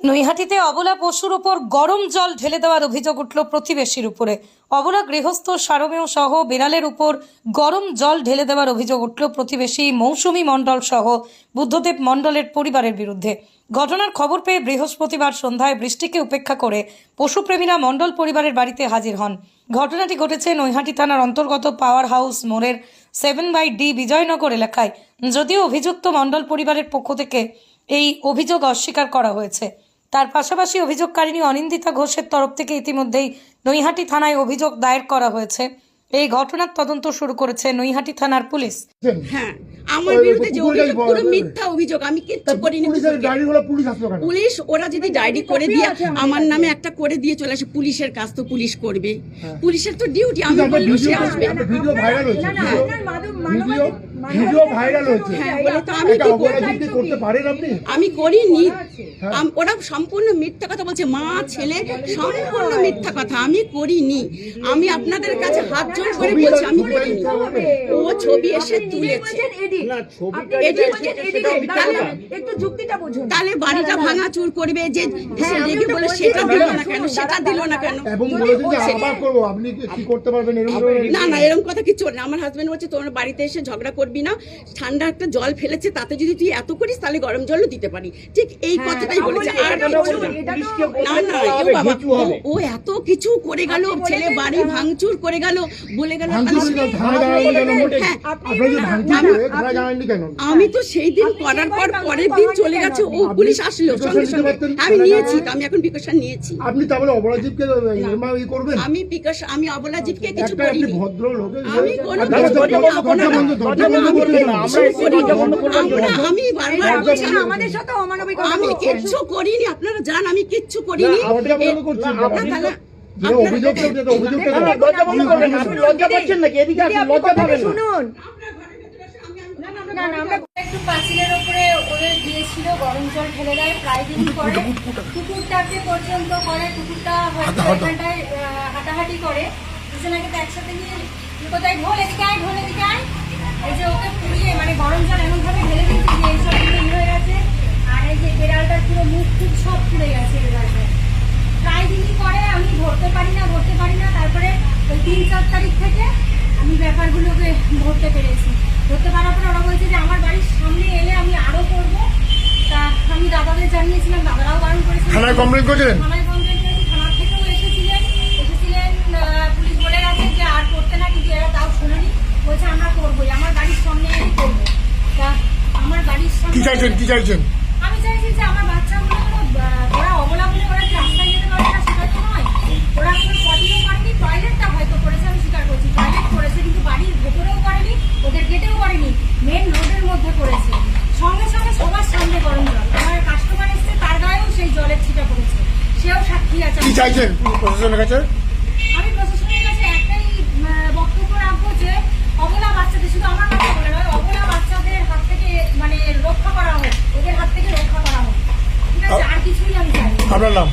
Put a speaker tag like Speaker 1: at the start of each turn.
Speaker 1: নৈহাটিতে অবলা পশুর ওপর গরম জল ঢেলে দেওয়ার অভিযোগ উঠল প্রতিবেশীর উপরে। অবলা গৃহস্থ সারমেয় সহ বিড়ালের উপর গরম জল ঢেলে দেওয়ার অভিযোগ উঠল প্রতিবেশী মৌসুমী মণ্ডল সহ বুদ্ধদেব মণ্ডলের পরিবারের বিরুদ্ধে। ঘটনার খবর পেয়ে বৃহস্পতিবার সন্ধ্যায় বৃষ্টিকে উপেক্ষা করে পশুপ্রেমীরা মণ্ডল পরিবারের বাড়িতে হাজির হন। ঘটনাটি ঘটেছে নৈহাটি থানার অন্তর্গত পাওয়ার হাউস মোড়ের সেভেন বাই ডি বিজয়নগর এলাকায়। যদিও অভিযুক্ত মণ্ডল পরিবারের পক্ষ থেকে এই অভিযোগ অস্বীকার করা হয়েছে। তার পাশাপাশি অভিযোগকারিণী অনিন্দিতা ঘোষের তরফ থেকে ইতিমধ্যেই নৈহাটি থানায় অভিযোগ দায়ের করা হয়েছে। এই ঘটনার তদন্ত শুরু করেছে নৈহাটি থানার পুলিশ।
Speaker 2: হ্যাঁ আমার
Speaker 3: ওই
Speaker 2: বিরুদ্ধে যে অভিযোগ পুরো মিথ্যা অভিযোগ আমি কিচ্ছু করিনি
Speaker 3: পুলিশের পুলিশ আসলো কেন?
Speaker 2: পুলিশ ওরা যদি ডায়েরি করে দিয়ে আমার নামে একটা করে দিয়ে চলে আসে পুলিশের কাজ তো পুলিশ করবে। পুলিশের তো ডিউটি আমি
Speaker 3: কিন্তু
Speaker 2: সে আসবে।
Speaker 3: ভিডিও ভাইরাল হয়েছে।
Speaker 4: না, না,
Speaker 3: ভিডিও- ভিডিও ভাইরাল হয়েছে।
Speaker 2: হ্যাঁ আমি কি
Speaker 3: করতে পারেন আপনি?
Speaker 2: আমি করিনি।
Speaker 3: হ্যাঁ।
Speaker 2: ওরা সম্পূর্ণ মিথ্যা কথা বলছে মা ছেলে সম্পূর্ণ মিথ্যা কথা। আমি করিনি। আমি আপনাদের কাছে হাত জোর করে বলছি আমি করিনি ও ছবি এসে তুলেছে।
Speaker 4: একটু যুক্তিটা বুঝুন।
Speaker 2: তাহলে বাড়িটা ভাঙাচুর করবে যে সে রেগে বলে সেটা দিল না কেন? সেটা দিল না কেন?
Speaker 3: এবং
Speaker 4: যদি
Speaker 3: যে আবার করব আপনি কি কি করতে পারবেন এরকম
Speaker 2: না না এরকম কথা কিছু না। আমার হাজবেন্ড বলছে তোমরা বাড়িতে এসে ঝগড়া করবি না। ঠান্ডা একটা জল ফেলেছে তাতে যদি তুই এত করিস তাহলে গরম জলও দিতে পারি। ঠিক এই
Speaker 4: হ্যাঁ,
Speaker 2: কথাটাই বলেছে। আর না। না ও এত কিছু করে গেল ছেলে বাড়ি ভাঙচুর করে গেল। বলে গেল? হ্যাঁ, আমি তো সেই দিন করার পর পরের দিন চলে গেছে ও পুলিশ আসলো সঙ্গে সঙ্গে। আমি নিয়েছি আমি এখন প্রিকশন নিয়েছি।
Speaker 3: আপনি তাহলে এরমা করবেন?
Speaker 2: আমি বিকাশ আমি অবলাজিৎকে কিছু
Speaker 3: একটা ভদ্র লোক
Speaker 2: আমি কোনো
Speaker 4: আমাদের সাথে
Speaker 2: কিচ্ছু করিনি আপনারা জান আমি কিচ্ছু করিনি। আপনারা
Speaker 4: শুনুন। না না আমরা
Speaker 5: একটু পাঁচিলের ওপরে ওদের দিয়েছিল গরম জল ঢেলে দেয় প্রায় দিন করে কুকুরটাকে পর্যন্ত করে কুকুরটা হয়তো হাঁটাহাঁটি করে। দুজনাকে তো একসাথে নিয়ে কোথায় ঢোল এদিকে আয় ঢোল এদিকে আয়। এই যে ওকে পুড়িয়ে মানে গরম জল এমনভাবে ঢেলে দিয়েছে যে এইসব পুরো ই হয়ে গেছে। আর এই যে বেড়ালটার পুরো মুখ টুক সব পুড়ে গেছে বেড়ালটার প্রায় দিনই করে আমি ধরতে পারি না ধরতে পারি না তারপরে ওই তিন চার তারিখ থেকে আমি ব্যাপারগুলোকে ধরতে পেরেছি। ধরতে পারার পরে ওরা বলছে যে আমার বাড়ির সামনে এলে আমি আরও করব। তা আমি দাদাদের জানিয়েছিলাম দাদারাও বারণ করেছিলেন
Speaker 3: থানায় কমপ্লেন করেছিলেন?
Speaker 5: থানায় কমপ্লেন করেছি থানার থেকেও এসেছিলেন এসেছিলেন পুলিশ বলে গেছে যে আর করতে না। কিন্তু এরা তাও শোনেনি বলছে আমরা করবোই আমার বাড়ির সামনে এলে করব। তা আমার বাড়ির সামনে
Speaker 3: কি চাইছেন কি চাইছেন
Speaker 5: আমি চাইছি যে আমার বাচ্চাগুলো কোনো আহ, ওরা অবলা বলে ওরা কি রাস্তায় যেতে পারে না সেটা তো নয় ওরা কোনো পটিও করেনি টয়লেটটা হয়তো করেছে আমি স্বীকার করছি টয়লেট করেছে কিন্তু বাড়ির ভেতরেও করেনি ওদের গেটেও করেনি মেন রোডের মধ্যে করেছে সঙ্গে সঙ্গে সবার সামনে গরম জল আমার কাস্টমার এসছে তার গায়েও সেই জলের ছিটা পড়েছে সেও সাক্ষী আছে
Speaker 3: কি চাইছেন? প্রশাসনের কাছে?
Speaker 5: আমি প্রশাসনের কাছে একটাই বক্তব্য রাখব যে অবলা বাচ্চাদের শুধু আমার কথা বলে নয় অবলা বাচ্চাদের হাত থেকে মানে রক্ষা করা হোক ওদের হাত থেকে রক্ষা করা হোক। ঠিক আছে আর কিছুই আমি চাই।
Speaker 3: আপনার নাম?